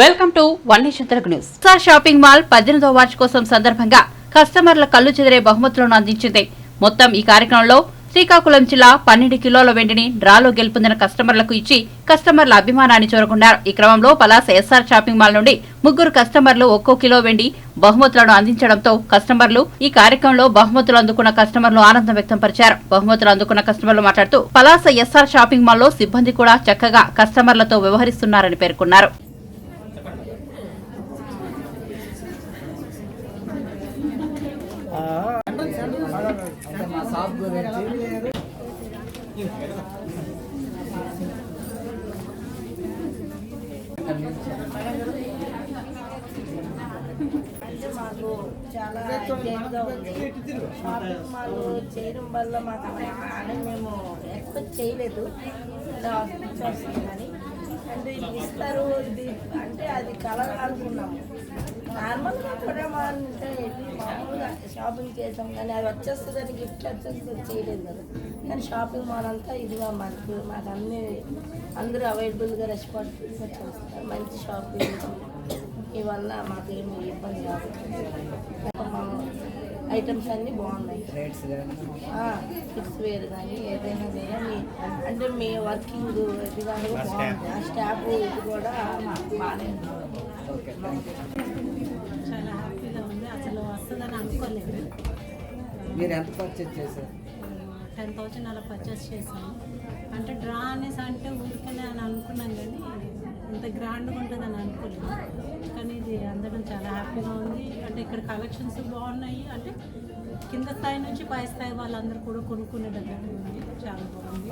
Welcome to one nation Telugu news. Sir shopping mall పద్దెనిమిదవ వార్షికోత్సవం సందర్భంగా కస్టమర్ల కళ్ళు చెదిరే బహుమతులను అందించింది. మొత్తం ఈ కార్యక్రమంలో శ్రీకాకుళం జిల్లా పన్నెండు కిలోల వెండిని డ్రాలో గెలుపొందిన కస్టమర్లకు ఇచ్చి కస్టమర్ల అభిమానాన్ని చేరుకున్నారు. ఈ క్రమంలో పలాస ఎస్ఆర్ షాపింగ్ మాల్ నుండి ముగ్గురు కస్టమర్లు ఒక్కో కిలో వెండి బహుమతులను అందించడంతో కస్టమర్లు ఈ కార్యక్రమంలో బహుమతులు అందుకున్న కస్టమర్లు ఆనందం వ్యక్తం పరిచారు. బహుమతులు అందుకున్న కస్టమర్లు మాట్లాడుతూ పలాస ఎస్ఆర్ షాపింగ్ మాల్లో సిబ్బంది కూడా చక్కగా కస్టమర్లతో వ్యవహరిస్తున్నారని పేర్కొన్నారు అంటే మా షాప్ గురించి అంటే మాకు చాలా ఇదిగా ఉంది షాపింగ్ మాల్ చేయడం వల్ల మాకు మేము ఎక్స్పెక్ట్ చేయలేదు ఇలా నుంచి వస్తుంది కానీ అంటే ఇది ఇస్తారు ఇది అంటే అది కలర్ అనుకున్నాము నార్మల్గా కూడా అంటే మామూలుగా షాపింగ్ చేసాం కానీ అది వచ్చేస్తుందని గిఫ్ట్ వచ్చేస్తుంది చేయలేదు కదా. కానీ షాపింగ్ మాల్ అంతా ఇదిగా మాకు మాకు అన్ని అందరూ అవైలబుల్గా రెస్పాన్స్ వచ్చేస్తారు మంచి షాపింగ్ ఇవల్ల మాకేమి ఇబ్బంది కాదు. ఐటమ్స్ అన్నీ బాగున్నాయి. రేట్స్ కానీ కిడ్స్ వేర్ కానీ ఏదైనా సరే మీ అంటే మీ వర్కింగ్ ఇది కానీ కూడా బాగుంది. ఆ స్టాఫ్ ఇది కూడా మాకు బాగానే చాలా హ్యాపీగా ఉంది. అసలు వస్తుందని అనుకోలేదు. మీరు ఎంత పర్చేజ్ చేశారు? టెన్ థౌజండ్ అలా పర్చేస్ చేసాము అంటే డ్రా అనేసి అంటే ఊరికనే అని అనుకున్నాం కానీ అంత గ్రాండ్గా ఉంటుందని అనుకోలేదు. కానీ ఇది అందడం చాలా హ్యాపీగా ఉంది. అంటే ఇక్కడ కలెక్షన్స్ బాగున్నాయి. అంటే కింద స్థాయి నుంచి పై స్థాయి వాళ్ళందరూ కూడా కొనుక్కునే దగ్గర ఉంది. చాలా బాగుంది.